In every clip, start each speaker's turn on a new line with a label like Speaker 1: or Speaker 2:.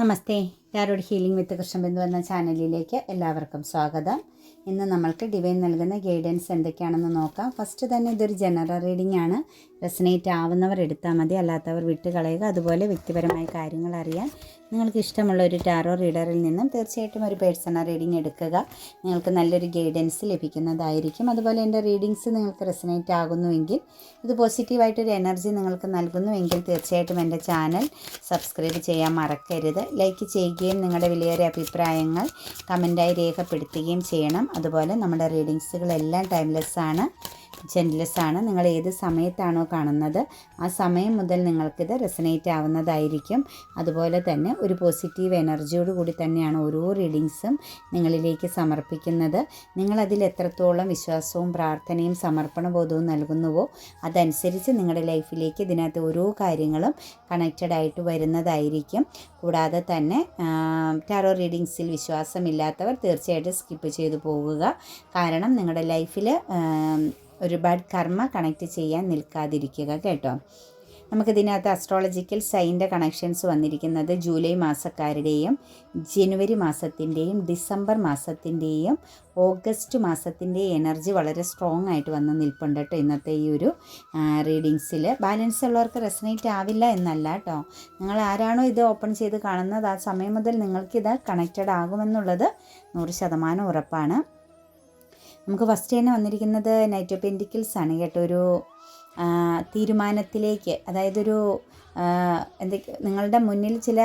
Speaker 1: Namaste tarot healing with Krishnabindu എന്ന ചാനലിലേക്ക് എല്ലാവർക്കും സ്വാഗതം ഇന്ന് നമ്മൾക്ക് ഡിവൈൻ നൽകുന്ന ഗൈഡൻസ് എന്തൊക്കെയാണെന്ന് നോക്കാം ഫസ്റ്റ് തന്നെ ഇതൊരു ജനറൽ റീഡിംഗ് ആണ് റെസനേറ്റ് ആവുന്നവർ എടുത്താൽ മതി അല്ലാത്തവർ വിട്ട് കളയുക അതുപോലെ വ്യക്തിപരമായ കാര്യങ്ങൾ അറിയാൻ നിങ്ങൾക്ക് ഇഷ്ടമുള്ള ഒരു ടാറോ റീഡറിൽ നിന്നും തീർച്ചയായിട്ടും ഒരു പേഴ്സണൽ റീഡിംഗ് എടുക്കുക നിങ്ങൾക്ക് നല്ലൊരു ഗൈഡൻസ് ലഭിക്കുന്നതായിരിക്കും അതുപോലെ എൻ്റെ റീഡിങ്സ് നിങ്ങൾക്ക് റെസനേറ്റ് ആകുന്നുവെങ്കിൽ ഇത് പോസിറ്റീവായിട്ടൊരു എനർജി നിങ്ങൾക്ക് നൽകുന്നുവെങ്കിൽ തീർച്ചയായിട്ടും എൻ്റെ ചാനൽ സബ്സ്ക്രൈബ് ചെയ്യാൻ മറക്കരുത് ലൈക്ക് ചെയ്യുകയും നിങ്ങളുടെ വിലയേറിയ അഭിപ്രായങ്ങൾ കമൻറ്റായി രേഖപ്പെടുത്തുകയും ചെയ്യണം അതുപോലെ നമ്മുടെ റീഡിങ്സുകളെല്ലാം ടൈംലെസ് ആണ് ജെൻറ്റ്ലെസ് ആണ് നിങ്ങൾ ഏത് സമയത്താണോ കാണുന്നത് ആ സമയം മുതൽ നിങ്ങൾക്കിത് റെസനേറ്റ് ആവുന്നതായിരിക്കും അതുപോലെ തന്നെ ഒരു പോസിറ്റീവ് എനർജിയോട് കൂടി തന്നെയാണ് ഓരോ റീഡിങ്സും നിങ്ങളിലേക്ക് സമർപ്പിക്കുന്നത് നിങ്ങളതിൽ എത്രത്തോളം വിശ്വാസവും പ്രാർത്ഥനയും സമർപ്പണബോധവും നൽകുന്നുവോ അതനുസരിച്ച് നിങ്ങളുടെ ലൈഫിലേക്ക് ഇതിനകത്ത് ഓരോ കാര്യങ്ങളും കണക്റ്റഡ് ആയിട്ട് വരുന്നതായിരിക്കും കൂടാതെ തന്നെ ടാറോ റീഡിങ്സിൽ വിശ്വാസമില്ലാത്തവർ തീർച്ചയായിട്ടും സ്കിപ്പ് ചെയ്തു പോകുക കാരണം നിങ്ങളുടെ ലൈഫിൽ ഒരുപാട് കർമ്മ കണക്ട് ചെയ്യാൻ നിൽക്കാതിരിക്കുക കേട്ടോ നമുക്കിതിനകത്ത് അസ്ട്രോളജിക്കൽ സൈൻ്റെ കണക്ഷൻസ് വന്നിരിക്കുന്നത് ജൂലൈ മാസക്കാരുടെയും ജനുവരി മാസത്തിൻ്റെയും ഡിസംബർ മാസത്തിൻ്റെയും ഓഗസ്റ്റ് മാസത്തിൻ്റെ എനർജി വളരെ സ്ട്രോങ് ആയിട്ട് വന്ന് നിൽപ്പുണ്ട് കേട്ടോ ഇന്നത്തെ ഈ ഒരു റീഡിങ്സിൽ ബാലൻസ് ഉള്ളവർക്ക് റെസനേറ്റ് ആവില്ല എന്നല്ല കേട്ടോ നിങ്ങൾ ആരാണോ ഇത് ഓപ്പൺ ചെയ്ത് കാണുന്നത് ആ സമയം മുതൽ നിങ്ങൾക്കിത് കണക്റ്റഡ് ആകുമെന്നുള്ളത് നൂറ് ശതമാനം ഉറപ്പാണ് നമുക്ക് ഫസ്റ്റ് തന്നെ വന്നിരിക്കുന്നത് നൈറ്റ് ഓഫ് പെൻറ്റിക്കിൾസ് ആണ് കേട്ടോ ഒരു തീരുമാനത്തിലേക്ക് അതായത് ഒരു എന്തൊക്കെ നിങ്ങളുടെ മുന്നിൽ ചില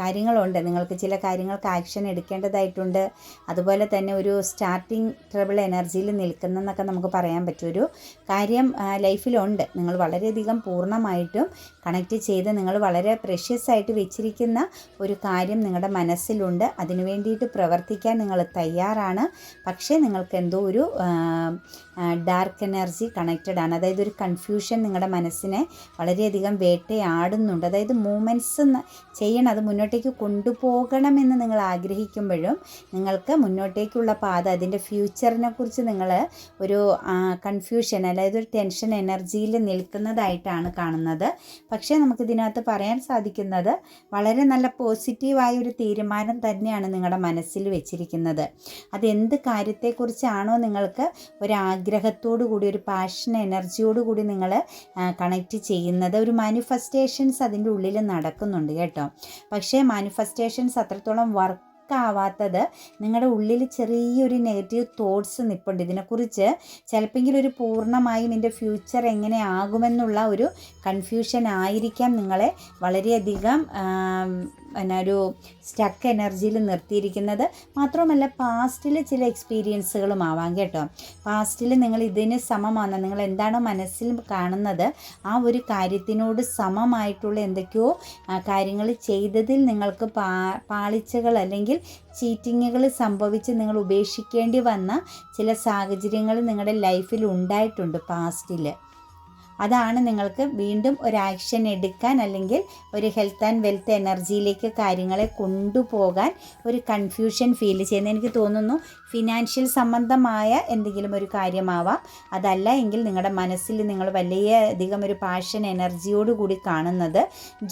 Speaker 1: കാര്യങ്ങളുണ്ട് നിങ്ങൾക്ക് ചില കാര്യങ്ങൾക്ക് ആക്ഷൻ എടുക്കേണ്ടതായിട്ടുണ്ട് അതുപോലെ തന്നെ ഒരു സ്റ്റാർട്ടിങ് ട്രബിൾ എനർജിയിൽ നിൽക്കുന്നെന്നൊക്കെ നമുക്ക് പറയാൻ പറ്റും ഒരു കാര്യം ലൈഫിലുണ്ട് നിങ്ങൾ വളരെയധികം പൂർണ്ണമായിട്ടും കണക്റ്റ് ചെയ്ത് നിങ്ങൾ വളരെ പ്രഷ്യസ് ആയിട്ട് വെച്ചിരിക്കുന്ന ഒരു കാര്യം നിങ്ങളുടെ മനസ്സിലുണ്ട് അതിനു വേണ്ടിയിട്ട് പ്രവർത്തിക്കാൻ നിങ്ങൾ തയ്യാറാണ് പക്ഷേ നിങ്ങൾക്ക് എന്തോ ഒരു ഡാർക്ക് എനർജി കണക്റ്റഡ് ആണ് അതായത് ഒരു കൺഫ്യൂഷൻ നിങ്ങളുടെ മനസ്സിനെ വളരെയധികം വേട്ടയാടുന്നുണ്ട് അതായത് മൂമെൻറ്റ്സ് ചെയ്യണം അത് മുന്നോട്ട് മുന്നോട്ടേക്ക് കൊണ്ടുപോകണമെന്ന് നിങ്ങൾ ആഗ്രഹിക്കുമ്പോഴും നിങ്ങൾക്ക് മുന്നോട്ടേക്കുള്ള പാത അതിൻ്റെ ഫ്യൂച്ചറിനെ കുറിച്ച് നിങ്ങൾ ഒരു കൺഫ്യൂഷൻ അതായത് ഒരു ടെൻഷൻ എനർജിയിൽ നിൽക്കുന്നതായിട്ടാണ് കാണുന്നത് പക്ഷേ നമുക്കിതിനകത്ത് പറയാൻ സാധിക്കുന്നത് വളരെ നല്ല പോസിറ്റീവായ ഒരു തീരുമാനം തന്നെയാണ് നിങ്ങളുടെ മനസ്സിൽ വെച്ചിരിക്കുന്നത് അതെന്ത് കാര്യത്തെക്കുറിച്ചാണോ നിങ്ങൾക്ക് ഒരാഗ്രഹത്തോടു കൂടി ഒരു പാഷൻ എനർജിയോടു കൂടി നിങ്ങൾ കണക്ട് ചെയ്യുന്നത് ഒരു മാനിഫെസ്റ്റേഷൻസ് അതിൻ്റെ ഉള്ളിൽ നടക്കുന്നുണ്ട് കേട്ടോ പക്ഷേ പക്ഷേ മാനിഫെസ്റ്റേഷൻസ് അത്രത്തോളം വർക്ക് ആവാത്തത് നിങ്ങളുടെ ഉള്ളിൽ ചെറിയൊരു നെഗറ്റീവ് തോട്ട്സ് നിൽപ്പുണ്ട് ഇതിനെക്കുറിച്ച് ചിലപ്പോൾ ഒരു പൂർണ്ണമായും എൻ്റെ ഫ്യൂച്ചർ എങ്ങനെ ആകുമെന്നുള്ള ഒരു കൺഫ്യൂഷൻ ആയിരിക്കാം നിങ്ങളെ വളരെയധികം പിന്നെ ഒരു സ്റ്റക്ക് എനർജിയിൽ നിർത്തിയിരിക്കുന്നത് മാത്രമല്ല പാസ്റ്റിൽ ചില എക്സ്പീരിയൻസുകളും ആവാം കേട്ടോ പാസ്റ്റിൽ നിങ്ങൾ ഇതിന് സമമാണ് നിങ്ങൾ എന്താണ് മനസ്സിൽ കാണുന്നത് ആ ഒരു കാര്യത്തിനോട് സമമായിട്ടുള്ള എന്തൊക്കെയോ കാര്യങ്ങൾ ചെയ്തതിൽ നിങ്ങൾക്ക് പാളിച്ചകൾ അല്ലെങ്കിൽ ചീറ്റിങ്ങുകൾ സംഭവിച്ച് നിങ്ങൾ ഉപേക്ഷിക്കേണ്ടി വന്ന ചില സാഹചര്യങ്ങൾ നിങ്ങളുടെ ലൈഫിൽ ഉണ്ടായിട്ടുണ്ട് പാസ്റ്റിൽ അതാണ് നിങ്ങൾക്ക് വീണ്ടും ഒരു ആക്ഷൻ എടുക്കാൻ അല്ലെങ്കിൽ ഒരു ഹെൽത്ത് ആൻഡ് വെൽത്ത് എനർജിയിലേക്ക് കാര്യങ്ങളെ കൊണ്ടുപോകാൻ ഒരു കൺഫ്യൂഷൻ ഫീൽ ചെയ്യുന്നത് എനിക്ക് തോന്നുന്നു ഫിനാൻഷ്യൽ സംബന്ധമായ എന്തെങ്കിലും ഒരു കാര്യമാവാം അതല്ല എങ്കിൽ നിങ്ങളുടെ മനസ്സിൽ നിങ്ങൾ വലിയ അധികം ഒരു പാഷൻ എനർജിയോട് കൂടി കാണുന്നത്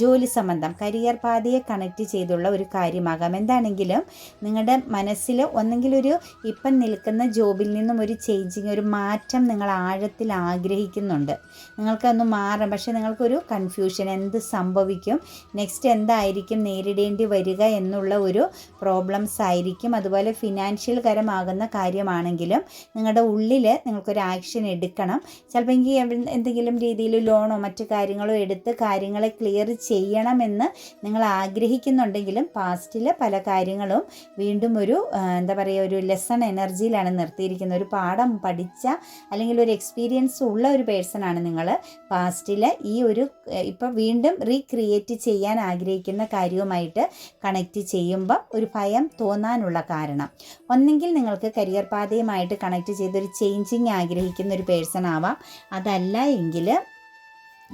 Speaker 1: ജോലി സംബന്ധം കരിയർ പാതയെ കണക്റ്റ് ചെയ്തുള്ള ഒരു കാര്യമാകാം എന്താണെങ്കിലും നിങ്ങളുടെ മനസ്സിൽ ഒന്നെങ്കിലൊരു ഇപ്പം നിൽക്കുന്ന ജോബിൽ നിന്നും ഒരു ചേഞ്ചിങ് ഒരു മാറ്റം നിങ്ങൾ ആഴത്തിൽ ആഗ്രഹിക്കുന്നുണ്ട് നിങ്ങൾക്കൊന്ന് മാറാം പക്ഷേ നിങ്ങൾക്കൊരു കൺഫ്യൂഷൻ എന്ത് സംഭവിക്കും നെക്സ്റ്റ് എന്തായിരിക്കും നേരിടേണ്ടി വരിക എന്നുള്ള ഒരു പ്രോബ്ലംസ് ആയിരിക്കും അതുപോലെ ഫിനാൻഷ്യൽ കരം ഗുണകരമാകുന്ന കാര്യമാണെങ്കിലും നിങ്ങളുടെ ഉള്ളിൽ നിങ്ങൾക്കൊരു ആക്ഷൻ എടുക്കണം ചിലപ്പോൾ എനിക്ക് എന്തെങ്കിലും രീതിയിൽ ലോണോ മറ്റു കാര്യങ്ങളോ എടുത്ത് കാര്യങ്ങളെ ക്ലിയർ ചെയ്യണമെന്ന് നിങ്ങൾ ആഗ്രഹിക്കുന്നുണ്ടെങ്കിലും പാസ്റ്റിലെ പല കാര്യങ്ങളും വീണ്ടും ഒരു എന്താ പറയുക ഒരു ലെസൺ എനർജിയിലാണ് നിർത്തിയിരിക്കുന്നത് ഒരു പാഠം പഠിച്ച അല്ലെങ്കിൽ ഒരു എക്സ്പീരിയൻസ് ഉള്ള ഒരു പേഴ്സണാണ് നിങ്ങൾ പാസ്റ്റിൽ ഈ ഒരു ഇപ്പം വീണ്ടും റീക്രിയേറ്റ് ചെയ്യാൻ ആഗ്രഹിക്കുന്ന കാര്യവുമായിട്ട് കണക്റ്റ് ചെയ്യുമ്പോൾ ഒരു ഭയം തോന്നാനുള്ള കാരണം ഒന്നെങ്കിൽ നിങ്ങൾക്ക് കരിയർ പാതയുമായിട്ട് കണക്ട് ചെയ്ത് ഒരു ചേഞ്ചിങ് ആഗ്രഹിക്കുന്ന ഒരു പേഴ്സൺ ആവാം അതല്ല എങ്കിൽ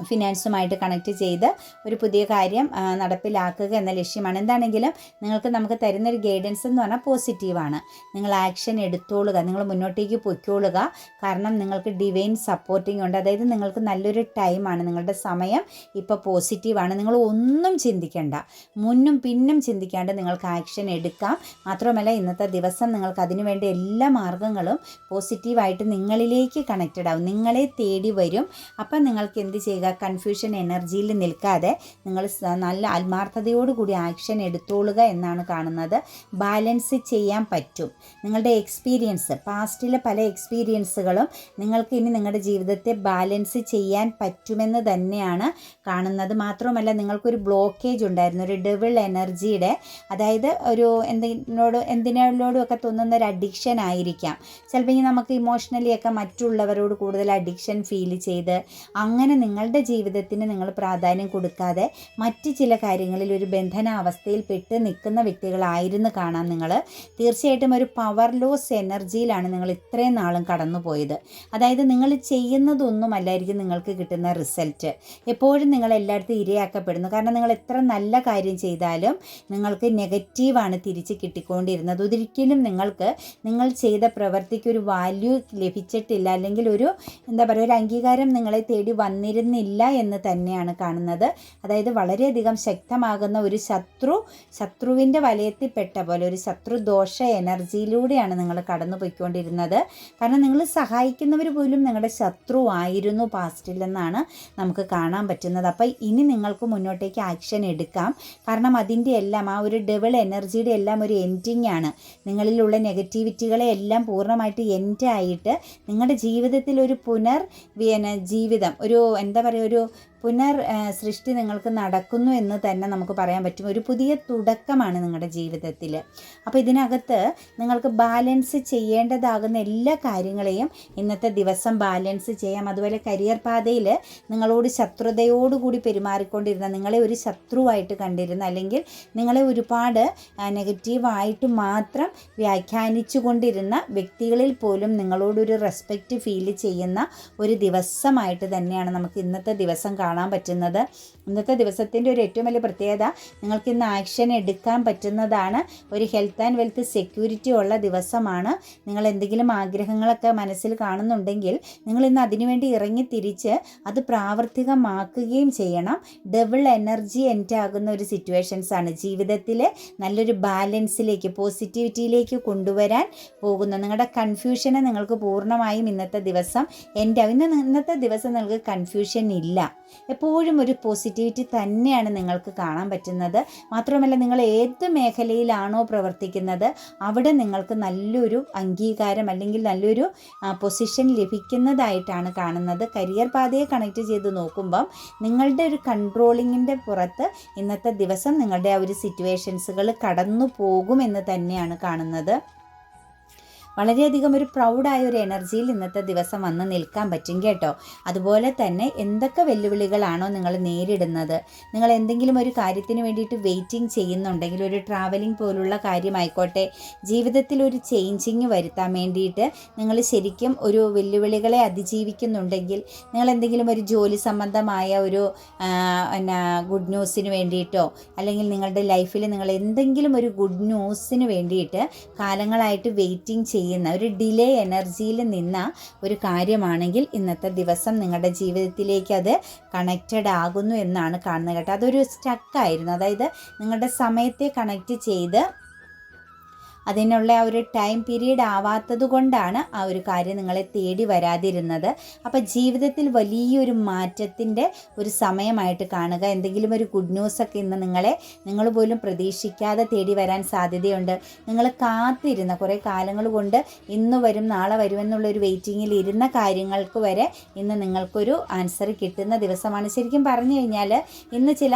Speaker 1: ഫിനാൻസുമായിട്ട് കണക്ട് ചെയ്ത് ഒരു പുതിയ കാര്യം നടപ്പിലാക്കുക എന്ന ലക്ഷ്യമാണ് എന്താണെങ്കിലും നിങ്ങൾക്ക് നമുക്ക് തരുന്നൊരു ഗൈഡൻസ് എന്ന് പറഞ്ഞാൽ പോസിറ്റീവാണ് നിങ്ങൾ ആക്ഷൻ എടുത്തോളുക നിങ്ങൾ മുന്നോട്ടേക്ക് പൊയ്ക്കോളുക കാരണം നിങ്ങൾക്ക് ഡിവൈൻ സപ്പോർട്ടിംഗ് ഉണ്ട് അതായത് നിങ്ങൾക്ക് നല്ലൊരു ടൈമാണ് നിങ്ങളുടെ സമയം ഇപ്പോൾ പോസിറ്റീവാണ് നിങ്ങൾ ഒന്നും ചിന്തിക്കേണ്ട മുന്നും പിന്നും ചിന്തിക്കാണ്ട് നിങ്ങൾക്ക് ആക്ഷൻ എടുക്കാം മാത്രമല്ല ഇന്നത്തെ ദിവസം നിങ്ങൾക്ക് അതിനുവേണ്ട എല്ലാ മാർഗങ്ങളും പോസിറ്റീവായിട്ട് നിങ്ങളിലേക്ക് കണക്റ്റഡ് ആവും നിങ്ങളെ തേടി വരും അപ്പം നിങ്ങൾക്ക് എന്ത് ചെയ്യുക കൺഫ്യൂഷൻ എനർജിയിൽ നിൽക്കാതെ നിങ്ങൾ നല്ല ആത്മാർത്ഥതയോടുകൂടി ആക്ഷൻ എടുത്തോളുക എന്നാണ് കാണുന്നത് ബാലൻസ് ചെയ്യാൻ പറ്റും നിങ്ങളുടെ എക്സ്പീരിയൻസ് പാസ്റ്റിലെ പല എക്സ്പീരിയൻസുകളും നിങ്ങൾക്ക് ഇനി നിങ്ങളുടെ ജീവിതത്തെ ബാലൻസ് ചെയ്യാൻ പറ്റുമെന്ന് തന്നെയാണ് കാണുന്നത് മാത്രമല്ല നിങ്ങൾക്കൊരു ബ്ലോക്കേജ് ഉണ്ടായിരുന്നു ഒരു ഡബിൾ എനർജിയുടെ അതായത് ഒരു എന്തിനോട് എന്തിനോടും ഒക്കെ തോന്നുന്ന ഒരു അഡിക്ഷൻ ആയിരിക്കാം ചിലപ്പോൾ ഇനി നമുക്ക് ഇമോഷണലി ഒക്കെ മറ്റുള്ളവരോട് കൂടുതൽ അഡിക്ഷൻ ഫീൽ ചെയ്ത് അങ്ങനെ നിങ്ങൾ നിങ്ങളുടെ ജീവിതത്തിന് നിങ്ങൾ പ്രാധാന്യം കൊടുക്കാതെ മറ്റ് ചില കാര്യങ്ങളിൽ ഒരു ബന്ധനാവസ്ഥയിൽ പെട്ട് നിൽക്കുന്ന വ്യക്തികളായിരുന്നു കാണാം നിങ്ങൾ തീർച്ചയായിട്ടും ഒരു പവർ ലോസ് എനർജിയിലാണ് നിങ്ങൾ ഇത്രയും നാളും കടന്നുപോയത് അതായത് നിങ്ങൾ ചെയ്യുന്നതൊന്നുമല്ലായിരിക്കും നിങ്ങൾക്ക് കിട്ടുന്ന റിസൾട്ട് എപ്പോഴും നിങ്ങൾ എല്ലായിടത്തും ഇരയാക്കപ്പെടുന്നു കാരണം നിങ്ങൾ എത്ര നല്ല കാര്യം ചെയ്താലും നിങ്ങൾക്ക് നെഗറ്റീവാണ് തിരിച്ച് കിട്ടിക്കൊണ്ടിരുന്നത് ഒരിക്കലും നിങ്ങൾക്ക് നിങ്ങൾ ചെയ്ത പ്രവർത്തിക്ക് ഒരു വാല്യൂ ലഭിച്ചിട്ടില്ല അല്ലെങ്കിൽ ഒരു എന്താ പറയുക ഒരു അംഗീകാരം നിങ്ങളെ തേടി വന്നിരുന്നില്ല ഇല്ല എന്ന് തന്നെയാണ് കാണുന്നത് അതായത് വളരെയധികം ശക്തമാകുന്ന ഒരു ശത്രു ശത്രുവിൻ്റെ വലയത്തിൽപ്പെട്ട പോലെ ഒരു ശത്രുദോഷ എനർജിയിലൂടെയാണ് നിങ്ങൾ കടന്നു പോയിക്കൊണ്ടിരുന്നത് കാരണം നിങ്ങൾ സഹായിക്കുന്നവർ പോലും നിങ്ങളുടെ ശത്രു ആയിരുന്നു പാസ്റ്റിലെന്നാണ് നമുക്ക് കാണാൻ പറ്റുന്നത് അപ്പോൾ ഇനി നിങ്ങൾക്ക് മുന്നോട്ടേക്ക് ആക്ഷൻ എടുക്കാം കാരണം അതിൻ്റെ എല്ലാം ആ ഒരു ഡബിൾ എനർജിയുടെ എല്ലാം ഒരു എൻഡിങ് ആണ് നിങ്ങളിലുള്ള നെഗറ്റിവിറ്റികളെ എല്ലാം പൂർണ്ണമായിട്ട് എൻഡായിട്ട് നിങ്ങളുടെ ജീവിതത്തിൽ ഒരു പുനർ ജീവിതം ഒരു എന്താ പറയുക ഒരു പുനർ സൃഷ്ടി നിങ്ങൾക്ക് നടക്കുന്നു എന്ന് തന്നെ നമുക്ക് പറയാൻ പറ്റും ഒരു പുതിയ തുടക്കമാണ് നിങ്ങളുടെ ജീവിതത്തിൽ അപ്പോൾ ഇതിനകത്ത് നിങ്ങൾക്ക് ബാലൻസ് ചെയ്യേണ്ടതാകുന്ന എല്ലാ കാര്യങ്ങളെയും ഇന്നത്തെ ദിവസം ബാലൻസ് ചെയ്യാം അതുപോലെ കരിയർ പാതയിൽ നിങ്ങളോട് ശത്രുതയോടുകൂടി പെരുമാറിക്കൊണ്ടിരുന്ന നിങ്ങളെ ഒരു ശത്രുവായിട്ട് കണ്ടിരുന്ന അല്ലെങ്കിൽ നിങ്ങളെ ഒരുപാട് നെഗറ്റീവായിട്ട് മാത്രം വ്യാഖ്യാനിച്ചു കൊണ്ടിരുന്ന വ്യക്തികളിൽ പോലും നിങ്ങളോടൊരു റെസ്പെക്റ്റ് ഫീൽ ചെയ്യുന്ന ഒരു ദിവസമായിട്ട് തന്നെയാണ് നമുക്ക് ഇന്നത്തെ ദിവസം കാണാൻ പറ്റുന്നത് ഇന്നത്തെ ദിവസത്തിൻ്റെ ഒരു ഏറ്റവും വലിയ പ്രത്യേകത നിങ്ങൾക്ക് ഇന്ന് ആക്ഷൻ എടുക്കാൻ പറ്റുന്നതാണ് ഒരു ഹെൽത്ത് ആൻഡ് വെൽത്ത് സെക്യൂരിറ്റി ഉള്ള ദിവസമാണ് നിങ്ങൾ എന്തെങ്കിലും ആഗ്രഹങ്ങളൊക്കെ മനസ്സിൽ കാണുന്നുണ്ടെങ്കിൽ നിങ്ങൾ ഇന്ന് അതിനുവേണ്ടി ഇറങ്ങി തിരിച്ച് അത് പ്രാവർത്തികമാക്കുകയും ചെയ്യണം ഡബിൾ എനർജി എൻ്റെ ആകുന്ന ഒരു സിറ്റുവേഷൻസ് ആണ് ജീവിതത്തിലെ നല്ലൊരു ബാലൻസിലേക്ക് പോസിറ്റിവിറ്റിയിലേക്ക് കൊണ്ടുവരാൻ പോകുന്നു നിങ്ങളുടെ കൺഫ്യൂഷനെ നിങ്ങൾക്ക് പൂർണ്ണമായും ഇന്നത്തെ ദിവസം എൻ്റെ ഇന്ന് ഇന്നത്തെ ദിവസം നിങ്ങൾക്ക് കൺഫ്യൂഷൻ ഇല്ല എപ്പോഴും ഒരു പോസിറ്റിവിറ്റി തന്നെയാണ് നിങ്ങൾക്ക് കാണാൻ പറ്റുന്നത് മാത്രമല്ല നിങ്ങൾ ഏത് മേഖലയിലാണോ പ്രവർത്തിക്കുന്നത് അവിടെ നിങ്ങൾക്ക് നല്ലൊരു അംഗീകാരം അല്ലെങ്കിൽ നല്ലൊരു പൊസിഷൻ ലഭിക്കുന്നതായിട്ടാണ് കാണുന്നത് കരിയർ പാതയെ കണക്ട് ചെയ്ത് നോക്കുമ്പം നിങ്ങളുടെ ഒരു കൺട്രോളിങ്ങിൻ്റെ പുറത്ത് ഇന്നത്തെ ദിവസം നിങ്ങളുടെ ആ ഒരു സിറ്റുവേഷൻസുകൾ കടന്നു പോകുമെന്ന് തന്നെയാണ് കാണുന്നത് വളരെയധികം ഒരു പ്രൗഡായ ഒരു എനർജിയിൽ ഇന്നത്തെ ദിവസം വന്ന് നിൽക്കാൻ പറ്റും കേട്ടോ അതുപോലെ തന്നെ എന്തൊക്കെ വെല്ലുവിളികളാണോ നിങ്ങൾ നേരിടുന്നത് നിങ്ങൾ എന്തെങ്കിലും ഒരു കാര്യത്തിന് വേണ്ടിയിട്ട് വെയിറ്റിംഗ് ചെയ്യുന്നുണ്ടെങ്കിൽ ഒരു ട്രാവലിംഗ് പോലുള്ള കാര്യമായിക്കോട്ടെ ജീവിതത്തിൽ ഒരു ചേഞ്ചിങ് വരുത്താൻ വേണ്ടിയിട്ട് നിങ്ങൾ ശരിക്കും ഒരു വെല്ലുവിളികളെ അതിജീവിക്കുന്നുണ്ടെങ്കിൽ നിങ്ങൾ എന്തെങ്കിലും ഒരു ജോലി സംബന്ധമായ ഒരു എന്നാ ഗുഡ് ന്യൂസിന് വേണ്ടിയിട്ടോ അല്ലെങ്കിൽ നിങ്ങളുടെ ലൈഫിൽ നിങ്ങൾ എന്തെങ്കിലും ഒരു ഗുഡ് ന്യൂസിന് വേണ്ടിയിട്ട് കാലങ്ങളായിട്ട് വെയിറ്റിംഗ് ചെയ്യുക ചെയ്യുന്ന ഒരു ഡിലേ എനർജിയിൽ നിന്ന ഒരു കാര്യമാണെങ്കിൽ ഇന്നത്തെ ദിവസം നിങ്ങളുടെ ജീവിതത്തിലേക്ക് അത് കണക്റ്റഡ് ആകുന്നു എന്നാണ് കാണുന്നത് കേട്ടോ അതൊരു സ്റ്റക്കായിരുന്നു അതായത് നിങ്ങളുടെ സമയത്തെ കണക്റ്റ് ചെയ്ത് അതിനുള്ള ആ ഒരു ടൈം പീരീഡ് ആവാത്തത് കൊണ്ടാണ് ആ ഒരു കാര്യം നിങ്ങളെ തേടി വരാതിരുന്നത് അപ്പോൾ ജീവിതത്തിൽ വലിയൊരു മാറ്റത്തിൻ്റെ ഒരു സമയമായിട്ട് കാണുക എന്തെങ്കിലും ഒരു ഗുഡ് ന്യൂസൊക്കെ ഇന്ന് നിങ്ങളെ നിങ്ങൾ പോലും പ്രതീക്ഷിക്കാതെ തേടി വരാൻ സാധ്യതയുണ്ട് നിങ്ങൾ കാത്തിരുന്ന കുറേ കാലങ്ങൾ കൊണ്ട് ഇന്ന് വരും നാളെ വരുമെന്നുള്ള ഒരു വെയിറ്റിങ്ങിൽ ഇരുന്ന കാര്യങ്ങൾക്ക് വരെ ഇന്ന് നിങ്ങൾക്കൊരു ആൻസർ കിട്ടുന്ന ദിവസമാണ് ശരിക്കും പറഞ്ഞു കഴിഞ്ഞാൽ ഇന്ന് ചില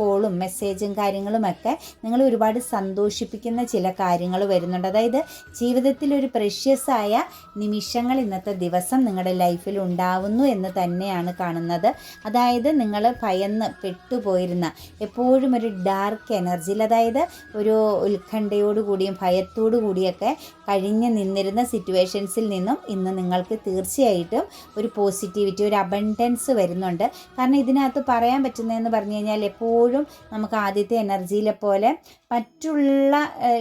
Speaker 1: കോളും മെസ്സേജും കാര്യങ്ങളുമൊക്കെ നിങ്ങൾ ഒരുപാട് സന്തോഷിപ്പിക്കുന്ന ചില കാര്യങ്ങൾ വരുന്നുണ്ട് അതായത് ജീവിതത്തിൽ ഒരു പ്രഷ്യസായ നിമിഷങ്ങൾ ഇന്നത്തെ ദിവസം നിങ്ങളുടെ ലൈഫിൽ ഉണ്ടാവുന്നു എന്ന് തന്നെയാണ് കാണുന്നത് അതായത് നിങ്ങൾ ഭയന്ന് പെട്ടുപോയിരുന്ന എപ്പോഴും ഒരു ഡാർക്ക് എനർജിയിൽ അതായത് ഒരു ഉത്കണ്ഠയോടുകൂടിയും ഭയത്തോടു കൂടിയൊക്കെ കഴിഞ്ഞ് നിന്നിരുന്ന സിറ്റുവേഷൻസിൽ നിന്നും ഇന്ന് നിങ്ങൾക്ക് തീർച്ചയായിട്ടും ഒരു പോസിറ്റിവിറ്റി ഒരു അബണ്ടൻസ് വരുന്നുണ്ട് കാരണം ഇതിനകത്ത് പറയാൻ പറ്റുന്നതെന്ന് പറഞ്ഞു കഴിഞ്ഞാൽ എപ്പോഴും നമുക്ക് ആദ്യത്തെ എനർജിയിലെ പോലെ മറ്റുള്ള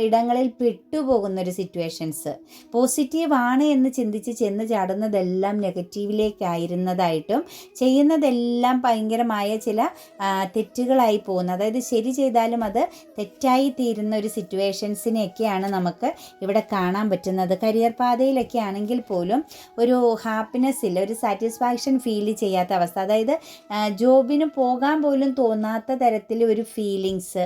Speaker 1: ഇടങ്ങളിൽ പെട്ടുപോകുന്ന ഒരു സിറ്റുവേഷൻസ് പോസിറ്റീവ് ആണ് എന്ന് ചിന്തിച്ച് ചെന്ന് ചാടുന്നതെല്ലാം നെഗറ്റീവിലേക്കായിരുന്നതായിട്ടും ചെയ്യുന്നതെല്ലാം ഭയങ്കരമായ ചില തെറ്റുകളായി പോകുന്ന അതായത് ശരി ചെയ്താലും അത് തെറ്റായി തീരുന്ന ഒരു സിറ്റുവേഷൻസിനെയൊക്കെയാണ് നമുക്ക് ഇവിടെ കാണാൻ പറ്റുന്നത് കരിയർ പാതയിലൊക്കെ ആണെങ്കിൽ പോലും ഒരു ഹാപ്പിനെസ് ഇല്ല ഒരു സാറ്റിസ്ഫാക്ഷൻ ഫീൽ ചെയ്യാത്ത അവസ്ഥ അതായത് ജോബിന് പോകാൻ പോലും തോന്നാത്ത തരത്തിൽ ഒരു ഫീലിങ്സ്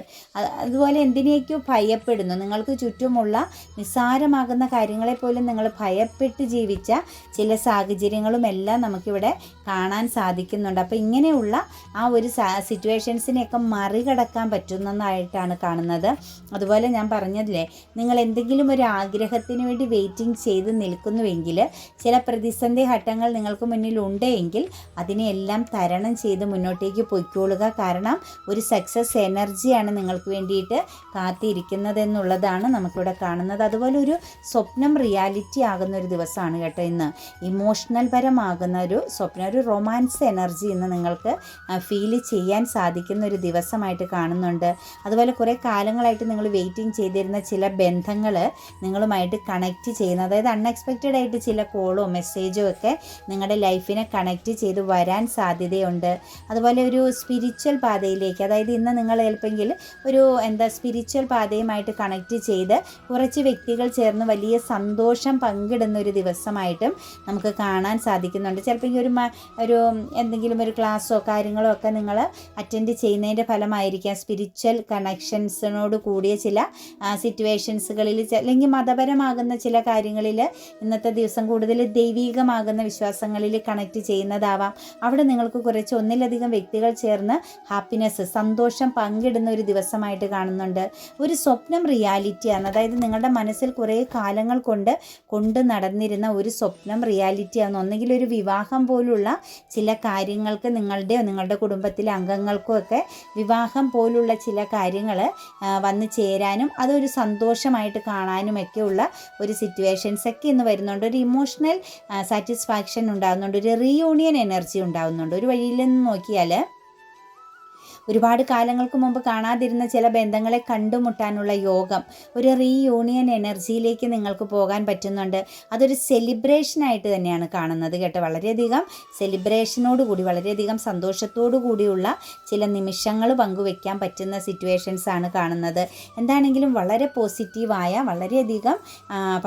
Speaker 1: അതുപോലെ എന്ത് എന്തിനേക്കോ ഭയപ്പെടുന്നു നിങ്ങൾക്ക് ചുറ്റുമുള്ള നിസ്സാരമാകുന്ന കാര്യങ്ങളെപ്പോലും നിങ്ങൾ ഭയപ്പെട്ട് ജീവിച്ച ചില സാഹചര്യങ്ങളും എല്ലാം നമുക്കിവിടെ കാണാൻ സാധിക്കുന്നുണ്ട് അപ്പോൾ ഇങ്ങനെയുള്ള ആ ഒരു സിറ്റുവേഷൻസിനെയൊക്കെ മറികടക്കാൻ പറ്റുന്നതായിട്ടാണ് കാണുന്നത് അതുപോലെ ഞാൻ പറഞ്ഞതില്ലേ നിങ്ങൾ എന്തെങ്കിലും ഒരു ആഗ്രഹത്തിന് വേണ്ടി വെയിറ്റിംഗ് ചെയ്ത് നിൽക്കുന്നുവെങ്കിൽ ചില പ്രതിസന്ധി ഘട്ടങ്ങൾ നിങ്ങൾക്ക് മുന്നിൽ ഉണ്ടെങ്കിൽ അതിനെയെല്ലാം തരണം ചെയ്ത് മുന്നോട്ടേക്ക് പൊയ്ക്കോളുക കാരണം ഒരു സക്സസ് എനർജിയാണ് നിങ്ങൾക്ക് വേണ്ടിയിട്ട് കാത്തിരിക്കുന്നതെന്നുള്ളതാണ് നമുക്കിവിടെ കാണുന്നത് അതുപോലെ ഒരു സ്വപ്നം റിയാലിറ്റി ആകുന്ന ഒരു ദിവസമാണ് കേട്ടോ ഇന്ന് ഇമോഷണൽ പരമാകുന്ന ഒരു സ്വപ്നം ഒരു റൊമാൻസ് എനർജി ഇന്ന് നിങ്ങൾക്ക് ഫീൽ ചെയ്യാൻ സാധിക്കുന്ന ഒരു ദിവസമായിട്ട് കാണുന്നുണ്ട് അതുപോലെ കുറേ കാലങ്ങളായിട്ട് നിങ്ങൾ വെയിറ്റിംഗ് ചെയ്തിരുന്ന ചില ബന്ധങ്ങൾ നിങ്ങളുമായിട്ട് കണക്റ്റ് ചെയ്യുന്ന അതായത് അൺഎക്സ്പെക്റ്റഡ് ആയിട്ട് ചില കോളോ മെസ്സേജോ ഒക്കെ നിങ്ങളുടെ ലൈഫിനെ കണക്റ്റ് ചെയ്ത് വരാൻ സാധ്യതയുണ്ട് അതുപോലെ ഒരു സ്പിരിച്വൽ പാതയിലേക്ക് അതായത് ഇന്ന് നിങ്ങൾ ചിലപ്പോൾ ഒരു എന്താ സ്പിരിച്വൽ പാതയുമായിട്ട് കണക്റ്റ് ചെയ്ത് കുറച്ച് വ്യക്തികൾ ചേർന്ന് വലിയ സന്തോഷം പങ്കിടുന്ന ഒരു ദിവസമായിട്ടും നമുക്ക് കാണാൻ സാധിക്കുന്നുണ്ട് ചിലപ്പോൾ ഈ ഒരു ഒരു എന്തെങ്കിലും ഒരു ക്ലാസ്സോ കാര്യങ്ങളോ ഒക്കെ നിങ്ങൾ അറ്റൻഡ് ചെയ്യുന്നതിൻ്റെ ഫലമായിരിക്കാം സ്പിരിച്വൽ കണക്ഷൻസിനോട് കൂടിയ ചില സിറ്റുവേഷൻസുകളിൽ അല്ലെങ്കിൽ മതപരമാകുന്ന ചില കാര്യങ്ങളിൽ ഇന്നത്തെ ദിവസം കൂടുതൽ ദൈവീകമാകുന്ന വിശ്വാസങ്ങളിൽ കണക്ട് ചെയ്യുന്നതാവാം അവിടെ നിങ്ങൾക്ക് കുറച്ച് ഒന്നിലധികം വ്യക്തികൾ ചേർന്ന് ഹാപ്പിനെസ് സന്തോഷം പങ്കിടുന്ന ഒരു ദിവസമായിട്ട് കാണുന്നുണ്ട് ഉണ്ട് ഒരു സ്വപ്നം റിയാലിറ്റിയാണ് അതായത് നിങ്ങളുടെ മനസ്സിൽ കുറേ കാലങ്ങൾ കൊണ്ട് കൊണ്ട് നടന്നിരുന്ന ഒരു സ്വപ്നം റിയാലിറ്റിയാണ് ഒന്നെങ്കിൽ ഒരു വിവാഹം പോലുള്ള ചില കാര്യങ്ങൾക്ക് നിങ്ങളുടെയോ നിങ്ങളുടെ കുടുംബത്തിലെ അംഗങ്ങൾക്കോ ഒക്കെ വിവാഹം പോലുള്ള ചില കാര്യങ്ങൾ വന്നു ചേരാനും അതൊരു സന്തോഷമായിട്ട് ഒക്കെയുള്ള ഒരു സിറ്റുവേഷൻസ് ഒക്കെ ഇന്ന് വരുന്നുണ്ട് ഒരു ഇമോഷണൽ സാറ്റിസ്ഫാക്ഷൻ ഉണ്ടാകുന്നുണ്ട് ഒരു റീയൂണിയൻ എനർജി ഉണ്ടാകുന്നുണ്ട് ഒരു വഴിയിൽ നിന്ന് നോക്കിയാൽ ഒരുപാട് കാലങ്ങൾക്ക് മുമ്പ് കാണാതിരുന്ന ചില ബന്ധങ്ങളെ കണ്ടുമുട്ടാനുള്ള യോഗം ഒരു റീയൂണിയൻ എനർജിയിലേക്ക് നിങ്ങൾക്ക് പോകാൻ പറ്റുന്നുണ്ട് അതൊരു സെലിബ്രേഷനായിട്ട് തന്നെയാണ് കാണുന്നത് കേട്ടോ വളരെയധികം സെലിബ്രേഷനോടുകൂടി വളരെയധികം സന്തോഷത്തോടു കൂടിയുള്ള ചില നിമിഷങ്ങൾ പങ്കുവെക്കാൻ പറ്റുന്ന സിറ്റുവേഷൻസ് ആണ് കാണുന്നത് എന്താണെങ്കിലും വളരെ പോസിറ്റീവായ വളരെയധികം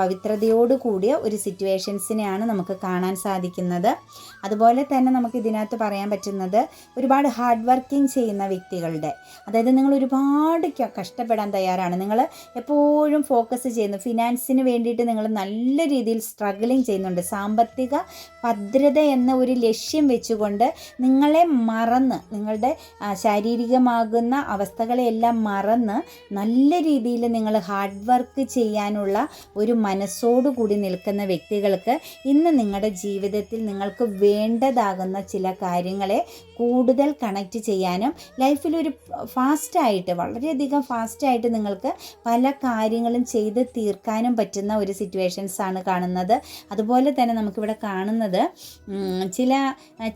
Speaker 1: പവിത്രതയോടു കൂടിയ ഒരു സിറ്റുവേഷൻസിനെയാണ് നമുക്ക് കാണാൻ സാധിക്കുന്നത് അതുപോലെ തന്നെ നമുക്ക് ഇതിനകത്ത് പറയാൻ പറ്റുന്നത് ഒരുപാട് ഹാർഡ് വർക്കിംഗ് ചെയ്യുന്ന വ്യക്തികളുടെ അതായത് നിങ്ങൾ ഒരുപാട് കഷ്ടപ്പെടാൻ തയ്യാറാണ് നിങ്ങൾ എപ്പോഴും ഫോക്കസ് ചെയ്യുന്നു ഫിനാൻസിന് വേണ്ടിയിട്ട് നിങ്ങൾ നല്ല രീതിയിൽ സ്ട്രഗിളിങ് ചെയ്യുന്നുണ്ട് സാമ്പത്തിക ഭദ്രത എന്ന ഒരു ലക്ഷ്യം വെച്ചുകൊണ്ട് നിങ്ങളെ മറന്ന് നിങ്ങളുടെ ശാരീരികമാകുന്ന അവസ്ഥകളെല്ലാം മറന്ന് നല്ല രീതിയിൽ നിങ്ങൾ ഹാർഡ് വർക്ക് ചെയ്യാനുള്ള ഒരു മനസ്സോടുകൂടി നിൽക്കുന്ന വ്യക്തികൾക്ക് ഇന്ന് നിങ്ങളുടെ ജീവിതത്തിൽ നിങ്ങൾക്ക് വേണ്ടതാകുന്ന ചില കാര്യങ്ങളെ കൂടുതൽ കണക്റ്റ് ചെയ്യാനും ലൈഫിൽ ഒരു ഫാസ്റ്റായിട്ട് വളരെയധികം ഫാസ്റ്റായിട്ട് നിങ്ങൾക്ക് പല കാര്യങ്ങളും ചെയ്ത് തീർക്കാനും പറ്റുന്ന ഒരു സിറ്റുവേഷൻസ് ആണ് കാണുന്നത് അതുപോലെ തന്നെ നമുക്കിവിടെ കാണുന്നത് ചില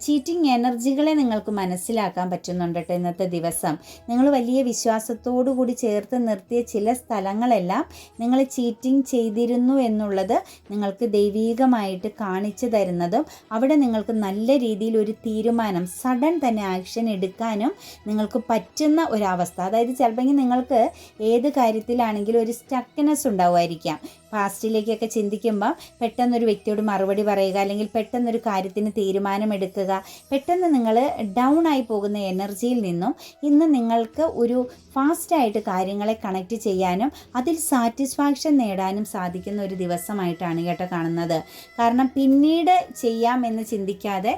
Speaker 1: ചീറ്റിംഗ് എനർജികളെ നിങ്ങൾക്ക് മനസ്സിലാക്കാൻ പറ്റുന്നുണ്ട് കേട്ടോ ഇന്നത്തെ ദിവസം നിങ്ങൾ വലിയ വിശ്വാസത്തോടു കൂടി ചേർത്ത് നിർത്തിയ ചില സ്ഥലങ്ങളെല്ലാം നിങ്ങൾ ചീറ്റിംഗ് ചെയ്തിരുന്നു എന്നുള്ളത് നിങ്ങൾക്ക് ദൈവീകമായിട്ട് കാണിച്ചു തരുന്നതും അവിടെ നിങ്ങൾ നിങ്ങൾക്ക് നല്ല രീതിയിൽ ഒരു തീരുമാനം സഡൻ തന്നെ ആക്ഷൻ എടുക്കാനും നിങ്ങൾക്ക് പറ്റുന്ന ഒരവസ്ഥ അതായത് ചിലപ്പോൾ നിങ്ങൾക്ക് ഏത് കാര്യത്തിലാണെങ്കിലും ഒരു സ്റ്റക്നെസ് ഉണ്ടാവുമായിരിക്കാം പാസ്റ്റിലേക്കൊക്കെ ചിന്തിക്കുമ്പോൾ പെട്ടെന്നൊരു വ്യക്തിയോട് മറുപടി പറയുക അല്ലെങ്കിൽ പെട്ടെന്നൊരു കാര്യത്തിന് തീരുമാനമെടുക്കുക പെട്ടെന്ന് നിങ്ങൾ ഡൗൺ ആയി പോകുന്ന എനർജിയിൽ നിന്നും ഇന്ന് നിങ്ങൾക്ക് ഒരു ഫാസ്റ്റായിട്ട് കാര്യങ്ങളെ കണക്റ്റ് ചെയ്യാനും അതിൽ സാറ്റിസ്ഫാക്ഷൻ നേടാനും സാധിക്കുന്ന ഒരു ദിവസമായിട്ടാണ് കേട്ടോ കാണുന്നത് കാരണം പിന്നീട് ചെയ്യാമെന്ന് ചിന്തിക്കാതെ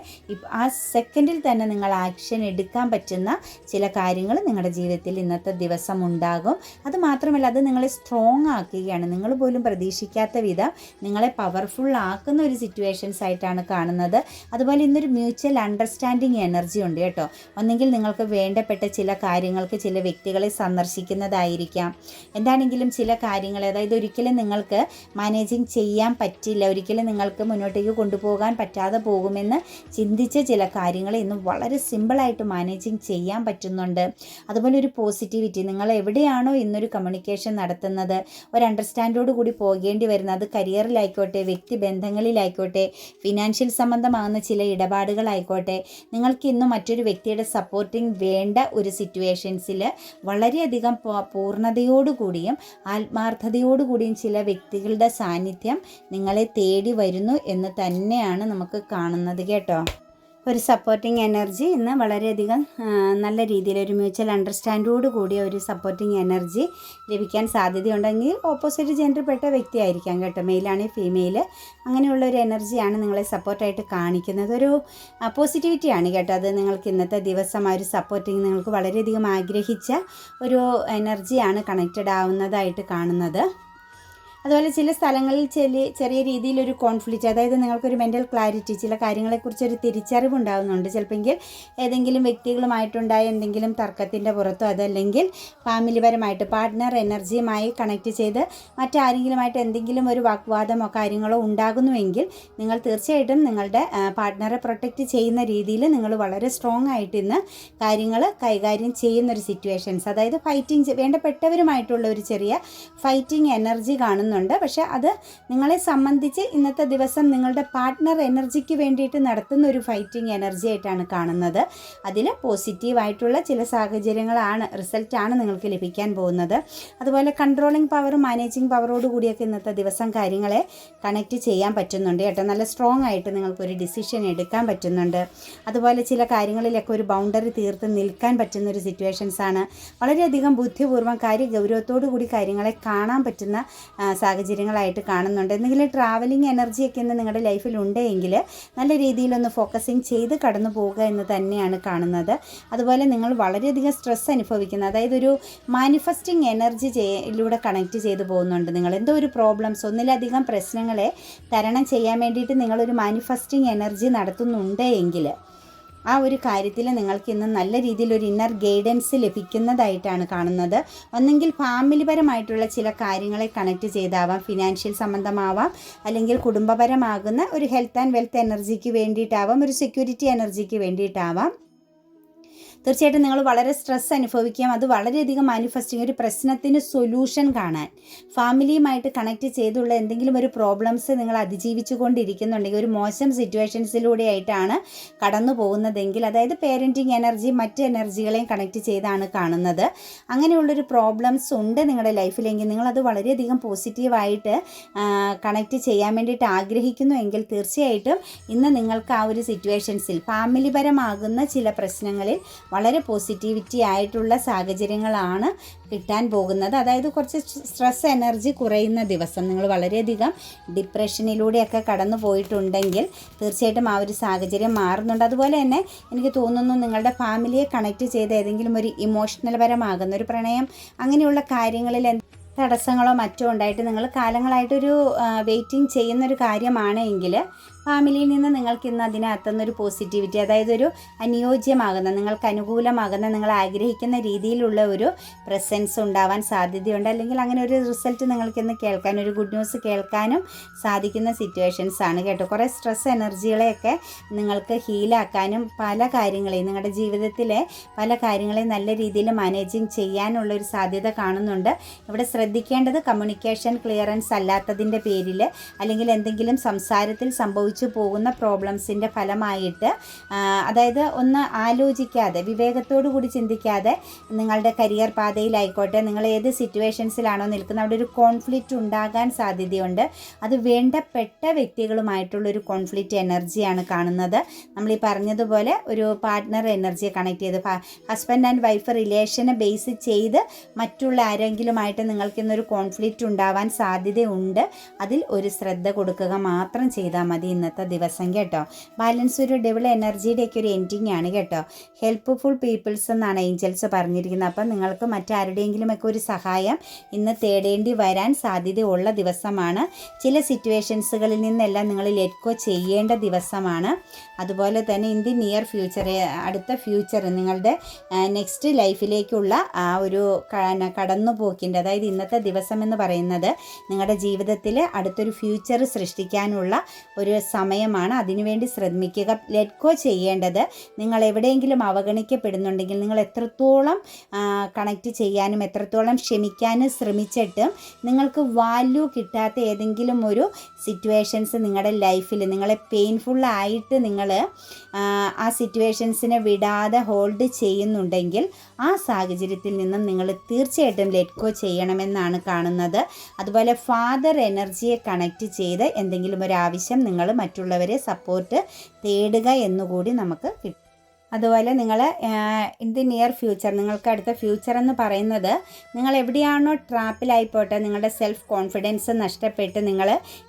Speaker 1: ആ സെക്കൻഡിൽ തന്നെ നിങ്ങൾ ആക്ഷൻ എടുക്കാൻ പറ്റുന്ന ചില കാര്യങ്ങൾ നിങ്ങളുടെ ജീവിതത്തിൽ ഇന്നത്തെ ദിവസം ഉണ്ടാകും അത് മാത്രമല്ല അത് നിങ്ങളെ സ്ട്രോങ് ആക്കുകയാണ് നിങ്ങൾ പോലും പ്രതി പ്രതീക്ഷിക്കാത്ത വിധം നിങ്ങളെ പവർഫുൾ ആക്കുന്ന ഒരു സിറ്റുവേഷൻസ് ആയിട്ടാണ് കാണുന്നത് അതുപോലെ ഇന്നൊരു മ്യൂച്വൽ അണ്ടർസ്റ്റാൻഡിങ് എനർജി ഉണ്ട് കേട്ടോ ഒന്നെങ്കിൽ നിങ്ങൾക്ക് വേണ്ടപ്പെട്ട ചില കാര്യങ്ങൾക്ക് ചില വ്യക്തികളെ സന്ദർശിക്കുന്നതായിരിക്കാം എന്താണെങ്കിലും ചില കാര്യങ്ങൾ അതായത് ഒരിക്കലും നിങ്ങൾക്ക് മാനേജിങ് ചെയ്യാൻ പറ്റില്ല ഒരിക്കലും നിങ്ങൾക്ക് മുന്നോട്ടേക്ക് കൊണ്ടുപോകാൻ പറ്റാതെ പോകുമെന്ന് ചിന്തിച്ച ചില കാര്യങ്ങൾ ഇന്ന് വളരെ സിമ്പിളായിട്ട് മാനേജിങ് ചെയ്യാൻ പറ്റുന്നുണ്ട് അതുപോലെ ഒരു പോസിറ്റിവിറ്റി നിങ്ങൾ എവിടെയാണോ ഇന്നൊരു കമ്മ്യൂണിക്കേഷൻ നടത്തുന്നത് ഒരു അണ്ടർസ്റ്റാൻഡോട് കൂടി പോയി പോകേണ്ടി വരുന്നത് അത് കരിയറിലായിക്കോട്ടെ വ്യക്തിബന്ധങ്ങളിലായിക്കോട്ടെ ഫിനാൻഷ്യൽ സംബന്ധമാകുന്ന ചില ഇടപാടുകളായിക്കോട്ടെ നിങ്ങൾക്ക് ഇന്നും മറ്റൊരു വ്യക്തിയുടെ സപ്പോർട്ടിങ് വേണ്ട ഒരു സിറ്റുവേഷൻസിൽ വളരെയധികം പൂർണ്ണതയോടുകൂടിയും ആത്മാർത്ഥതയോടുകൂടിയും ചില വ്യക്തികളുടെ സാന്നിധ്യം നിങ്ങളെ തേടി വരുന്നു എന്ന് തന്നെയാണ് നമുക്ക് കാണുന്നത് കേട്ടോ ഒരു സപ്പോർട്ടിങ് എനർജി ഇന്ന് വളരെയധികം നല്ല രീതിയിൽ ഒരു മ്യൂച്വൽ അണ്ടർസ്റ്റാൻഡോട് കൂടിയ ഒരു സപ്പോർട്ടിങ് എനർജി ലഭിക്കാൻ സാധ്യതയുണ്ടെങ്കിൽ ഓപ്പോസിറ്റ് ജെൻഡർപ്പെട്ട വ്യക്തിയായിരിക്കാം കേട്ടോ മെയിലാണെങ്കിൽ ഫീമെയിൽ അങ്ങനെയുള്ള ഒരു എനർജിയാണ് നിങ്ങളെ സപ്പോർട്ടായിട്ട് കാണിക്കുന്നത് ഒരു പോസിറ്റിവിറ്റിയാണ് കേട്ടോ അത് നിങ്ങൾക്ക് ഇന്നത്തെ ദിവസം ആ ഒരു സപ്പോർട്ടിങ് നിങ്ങൾക്ക് വളരെയധികം ആഗ്രഹിച്ച ഒരു എനർജിയാണ് കണക്റ്റഡ് ആവുന്നതായിട്ട് കാണുന്നത് അതുപോലെ ചില സ്ഥലങ്ങളിൽ ചെറിയ ചെറിയ രീതിയിലൊരു കോൺഫ്ലിക്റ്റ് അതായത് നിങ്ങൾക്കൊരു മെൻ്റൽ ക്ലാരിറ്റി ചില കാര്യങ്ങളെക്കുറിച്ചൊരു ഒരു തിരിച്ചറിവ് ഉണ്ടാകുന്നുണ്ട് ചിലപ്പോൾ ഏതെങ്കിലും വ്യക്തികളുമായിട്ടുണ്ടായ എന്തെങ്കിലും തർക്കത്തിൻ്റെ പുറത്തോ അതല്ലെങ്കിൽ ഫാമിലിപരമായിട്ട് പാർട്ട്ണർ എനർജിയുമായി കണക്ട് ചെയ്ത് മറ്റാരെങ്കിലുമായിട്ട് എന്തെങ്കിലും ഒരു വാഗ്വാദമോ കാര്യങ്ങളോ ഉണ്ടാകുന്നുവെങ്കിൽ നിങ്ങൾ തീർച്ചയായിട്ടും നിങ്ങളുടെ പാർട്ട്ണറെ പ്രൊട്ടക്റ്റ് ചെയ്യുന്ന രീതിയിൽ നിങ്ങൾ വളരെ സ്ട്രോങ് ആയിട്ട് ഇന്ന് കാര്യങ്ങൾ കൈകാര്യം ചെയ്യുന്ന ഒരു സിറ്റുവേഷൻസ് അതായത് ഫൈറ്റിംഗ് വേണ്ടപ്പെട്ടവരുമായിട്ടുള്ള ഒരു ചെറിയ ഫൈറ്റിംഗ് എനർജി കാണുന്നു നടത്തുന്നുണ്ട് പക്ഷെ അത് നിങ്ങളെ സംബന്ധിച്ച് ഇന്നത്തെ ദിവസം നിങ്ങളുടെ പാർട്ട്ണർ എനർജിക്ക് വേണ്ടിയിട്ട് നടത്തുന്ന ഒരു ഫൈറ്റിംഗ് എനർജി ആയിട്ടാണ് കാണുന്നത് അതിൽ പോസിറ്റീവായിട്ടുള്ള ചില സാഹചര്യങ്ങളാണ് റിസൾട്ടാണ് നിങ്ങൾക്ക് ലഭിക്കാൻ പോകുന്നത് അതുപോലെ കൺട്രോളിംഗ് പവറും മാനേജിങ് പവറോട് കൂടിയൊക്കെ ഇന്നത്തെ ദിവസം കാര്യങ്ങളെ കണക്റ്റ് ചെയ്യാൻ പറ്റുന്നുണ്ട് കേട്ടോ നല്ല സ്ട്രോങ് ആയിട്ട് നിങ്ങൾക്കൊരു ഡിസിഷൻ എടുക്കാൻ പറ്റുന്നുണ്ട് അതുപോലെ ചില കാര്യങ്ങളിലൊക്കെ ഒരു ബൗണ്ടറി തീർത്ത് നിൽക്കാൻ പറ്റുന്ന ഒരു സിറ്റുവേഷൻസാണ് വളരെയധികം ബുദ്ധിപൂർവ്വം കാര്യ ഗൗരവത്തോടു കൂടി കാര്യങ്ങളെ കാണാൻ പറ്റുന്ന സാഹചര്യങ്ങളായിട്ട് കാണുന്നുണ്ട് എന്തെങ്കിലും ട്രാവലിംഗ് എനർജിയൊക്കെ ഇന്ന് നിങ്ങളുടെ ലൈഫിൽ ഉണ്ടെങ്കിൽ നല്ല രീതിയിലൊന്ന് ഫോക്കസിങ് ചെയ്ത് കടന്നു പോവുക എന്ന് തന്നെയാണ് കാണുന്നത് അതുപോലെ നിങ്ങൾ വളരെയധികം സ്ട്രെസ് അനുഭവിക്കുന്നത് അതായത് ഒരു മാനിഫെസ്റ്റിംഗ് എനർജി ചെയ്യിലൂടെ കണക്ട് ചെയ്ത് പോകുന്നുണ്ട് നിങ്ങൾ എന്തോ ഒരു പ്രോബ്ലംസ് ഒന്നിലധികം പ്രശ്നങ്ങളെ തരണം ചെയ്യാൻ വേണ്ടിയിട്ട് നിങ്ങളൊരു മാനിഫെസ്റ്റിംഗ് എനർജി നടത്തുന്നുണ്ടെങ്കിൽ എങ്കിൽ ആ ഒരു കാര്യത്തിൽ നിങ്ങൾക്ക് ഇന്ന് നല്ല രീതിയിൽ ഒരു ഇന്നർ ഗൈഡൻസ് ലഭിക്കുന്നതായിട്ടാണ് കാണുന്നത് ഒന്നെങ്കിൽ ഫാമിലി പരമായിട്ടുള്ള ചില കാര്യങ്ങളെ കണക്ട് ചെയ്താവാം ഫിനാൻഷ്യൽ സംബന്ധമാവാം അല്ലെങ്കിൽ കുടുംബപരമാകുന്ന ഒരു ഹെൽത്ത് ആൻഡ് വെൽത്ത് എനർജിക്ക് വേണ്ടിയിട്ടാവാം ഒരു സെക്യൂരിറ്റി എനർജിക്ക് വേണ്ടിയിട്ടാവാം തീർച്ചയായിട്ടും നിങ്ങൾ വളരെ സ്ട്രെസ് അനുഭവിക്കാം അത് വളരെയധികം മാനിഫെസ്റ്റിംഗ് ഒരു പ്രശ്നത്തിന് സൊല്യൂഷൻ കാണാൻ ഫാമിലിയുമായിട്ട് കണക്ട് ചെയ്തുള്ള എന്തെങ്കിലും ഒരു പ്രോബ്ലംസ് നിങ്ങൾ അതിജീവിച്ചു കൊണ്ടിരിക്കുന്നുണ്ടെങ്കിൽ ഒരു മോശം ആയിട്ടാണ് കടന്നു പോകുന്നതെങ്കിൽ അതായത് പേരൻറ്റിങ് എനർജി മറ്റ് എനർജികളെയും കണക്ട് ചെയ്താണ് കാണുന്നത് അങ്ങനെയുള്ളൊരു പ്രോബ്ലംസ് ഉണ്ട് നിങ്ങളുടെ ലൈഫിലെങ്കിൽ നിങ്ങളത് വളരെയധികം പോസിറ്റീവായിട്ട് കണക്ട് ചെയ്യാൻ വേണ്ടിയിട്ട് ആഗ്രഹിക്കുന്നു എങ്കിൽ തീർച്ചയായിട്ടും ഇന്ന് നിങ്ങൾക്ക് ആ ഒരു സിറ്റുവേഷൻസിൽ ഫാമിലിപരമാകുന്ന ചില പ്രശ്നങ്ങളിൽ വളരെ പോസിറ്റിവിറ്റി ആയിട്ടുള്ള സാഹചര്യങ്ങളാണ് കിട്ടാൻ പോകുന്നത് അതായത് കുറച്ച് സ്ട്രെസ് എനർജി കുറയുന്ന ദിവസം നിങ്ങൾ വളരെയധികം ഡിപ്രഷനിലൂടെയൊക്കെ കടന്നു പോയിട്ടുണ്ടെങ്കിൽ തീർച്ചയായിട്ടും ആ ഒരു സാഹചര്യം മാറുന്നുണ്ട് അതുപോലെ തന്നെ എനിക്ക് തോന്നുന്നു നിങ്ങളുടെ ഫാമിലിയെ കണക്ട് ചെയ്ത ഏതെങ്കിലും ഒരു ഇമോഷണൽ പരമാകുന്ന ഒരു പ്രണയം അങ്ങനെയുള്ള കാര്യങ്ങളിൽ തടസ്സങ്ങളോ മറ്റോ ഉണ്ടായിട്ട് നിങ്ങൾ കാലങ്ങളായിട്ടൊരു വെയിറ്റിംഗ് ചെയ്യുന്നൊരു കാര്യമാണെങ്കിൽ ഫാമിലിയിൽ നിന്ന് നിങ്ങൾക്ക് ഇന്ന് അതിനകത്തുനിന്നൊരു പോസിറ്റിവിറ്റി അതായത് ഒരു അനുയോജ്യമാകുന്ന നിങ്ങൾക്ക് അനുകൂലമാകുന്ന നിങ്ങൾ ആഗ്രഹിക്കുന്ന രീതിയിലുള്ള ഒരു പ്രസൻസ് ഉണ്ടാവാൻ സാധ്യതയുണ്ട് അല്ലെങ്കിൽ അങ്ങനെ ഒരു റിസൾട്ട് നിങ്ങൾക്ക് ഇന്ന് കേൾക്കാൻ ഒരു ഗുഡ് ന്യൂസ് കേൾക്കാനും സാധിക്കുന്ന സിറ്റുവേഷൻസ് ആണ് കേട്ടോ കുറേ സ്ട്രെസ് എനർജികളെയൊക്കെ നിങ്ങൾക്ക് ഹീലാക്കാനും പല കാര്യങ്ങളെയും നിങ്ങളുടെ ജീവിതത്തിലെ പല കാര്യങ്ങളെയും നല്ല രീതിയിൽ മാനേജിങ് ചെയ്യാനുള്ള ഒരു സാധ്യത കാണുന്നുണ്ട് ഇവിടെ ശ്രദ്ധ ശ്രദ്ധിക്കേണ്ടത് കമ്മ്യൂണിക്കേഷൻ ക്ലിയറൻസ് അല്ലാത്തതിൻ്റെ പേരിൽ അല്ലെങ്കിൽ എന്തെങ്കിലും സംസാരത്തിൽ സംഭവിച്ചു പോകുന്ന പ്രോബ്ലംസിൻ്റെ ഫലമായിട്ട് അതായത് ഒന്ന് ആലോചിക്കാതെ വിവേകത്തോടു കൂടി ചിന്തിക്കാതെ നിങ്ങളുടെ കരിയർ പാതയിലായിക്കോട്ടെ നിങ്ങൾ ഏത് സിറ്റുവേഷൻസിലാണോ നിൽക്കുന്നത് അവിടെ ഒരു കോൺഫ്ലിക്റ്റ് ഉണ്ടാകാൻ സാധ്യതയുണ്ട് അത് വേണ്ടപ്പെട്ട വ്യക്തികളുമായിട്ടുള്ളൊരു കോൺഫ്ലിക്റ്റ് എനർജിയാണ് കാണുന്നത് നമ്മൾ ഈ പറഞ്ഞതുപോലെ ഒരു പാർട്ട്ണർ എനർജിയെ കണക്ട് ചെയ്ത് ഹസ്ബൻഡ് ആൻഡ് വൈഫ് റിലേഷനെ ബേസ് ചെയ്ത് മറ്റുള്ള ആരെങ്കിലുമായിട്ട് നിങ്ങൾക്ക് കഴിക്കുന്ന ഒരു കോൺഫ്ലിക്റ്റ് ഉണ്ടാവാൻ സാധ്യതയുണ്ട് അതിൽ ഒരു ശ്രദ്ധ കൊടുക്കുക മാത്രം ചെയ്താൽ മതി ഇന്നത്തെ ദിവസം കേട്ടോ ബാലൻസ് ഒരു ഡബിൾ എനർജിയുടെയൊക്കെ ഒരു എൻഡിങ് ആണ് കേട്ടോ ഹെൽപ്പ്ഫുൾ പീപ്പിൾസ് എന്നാണ് ഏഞ്ചൽസ് പറഞ്ഞിരിക്കുന്നത് അപ്പം നിങ്ങൾക്ക് മറ്റാരുടെയെങ്കിലുമൊക്കെ ഒരു സഹായം ഇന്ന് തേടേണ്ടി വരാൻ സാധ്യതയുള്ള ദിവസമാണ് ചില സിറ്റുവേഷൻസുകളിൽ നിന്നെല്ലാം നിങ്ങൾ ലെറ്റ്കോ ചെയ്യേണ്ട ദിവസമാണ് അതുപോലെ തന്നെ ഇൻ ദി നിയർ ഫ്യൂച്ചർ അടുത്ത ഫ്യൂച്ചർ നിങ്ങളുടെ നെക്സ്റ്റ് ലൈഫിലേക്കുള്ള ആ ഒരു കടന്നുപോക്കിൻ്റെ അതായത് ഇന്നത്തെ ദിവസം എന്ന് പറയുന്നത് നിങ്ങളുടെ ജീവിതത്തിൽ അടുത്തൊരു ഫ്യൂച്ചർ സൃഷ്ടിക്കാനുള്ള ഒരു സമയമാണ് അതിനുവേണ്ടി ശ്രമിക്കുക ലെറ്റ് ഗോ ചെയ്യേണ്ടത് നിങ്ങൾ എവിടെയെങ്കിലും അവഗണിക്കപ്പെടുന്നുണ്ടെങ്കിൽ നിങ്ങൾ എത്രത്തോളം കണക്റ്റ് ചെയ്യാനും എത്രത്തോളം ക്ഷമിക്കാനും ശ്രമിച്ചിട്ടും നിങ്ങൾക്ക് വാല്യൂ കിട്ടാത്ത ഏതെങ്കിലും ഒരു സിറ്റുവേഷൻസ് നിങ്ങളുടെ ലൈഫിൽ നിങ്ങളെ പെയിൻഫുള്ളായിട്ട് നിങ്ങൾ ആ സിറ്റുവേഷൻസിനെ വിടാതെ ഹോൾഡ് ചെയ്യുന്നുണ്ടെങ്കിൽ ആ സാഹചര്യത്തിൽ നിന്നും നിങ്ങൾ തീർച്ചയായിട്ടും ലെറ്റ് ഗോ ചെയ്യണമെന്നാണ് കാണുന്നത് അതുപോലെ ഫാദർ എനർജിയെ കണക്റ്റ് ചെയ്ത് എന്തെങ്കിലും ഒരു ആവശ്യം നിങ്ങൾ മറ്റുള്ളവരെ സപ്പോർട്ട് തേടുക എന്നുകൂടി നമുക്ക് കിട്ടും അതുപോലെ നിങ്ങൾ ഇൻ ദി നിയർ ഫ്യൂച്ചർ നിങ്ങൾക്ക് അടുത്ത ഫ്യൂച്ചർ എന്ന് പറയുന്നത് നിങ്ങൾ എവിടെയാണോ ട്രാപ്പിലായിപ്പോട്ടെ നിങ്ങളുടെ സെൽഫ് കോൺഫിഡൻസ് നഷ്ടപ്പെട്ട് നിങ്ങൾ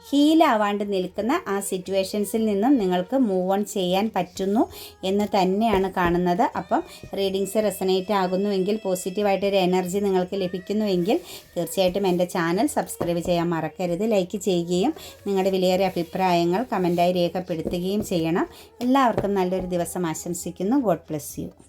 Speaker 1: ഹീലാവാണ്ട് നിൽക്കുന്ന ആ സിറ്റുവേഷൻസിൽ നിന്നും നിങ്ങൾക്ക് മൂവ് ഓൺ ചെയ്യാൻ പറ്റുന്നു എന്ന് തന്നെയാണ് കാണുന്നത് അപ്പം റീഡിങ്സ് റെസനേറ്റ് ആകുന്നുവെങ്കിൽ പോസിറ്റീവായിട്ട് ഒരു എനർജി നിങ്ങൾക്ക് ലഭിക്കുന്നുവെങ്കിൽ തീർച്ചയായിട്ടും എൻ്റെ ചാനൽ സബ്സ്ക്രൈബ് ചെയ്യാൻ മറക്കരുത് ലൈക്ക് ചെയ്യുകയും നിങ്ങളുടെ വിലയേറിയ അഭിപ്രായങ്ങൾ കമൻറ്റായി രേഖപ്പെടുത്തുകയും ചെയ്യണം എല്ലാവർക്കും നല്ലൊരു ദിവസം ആശംസിക്കുന്നു God bless you.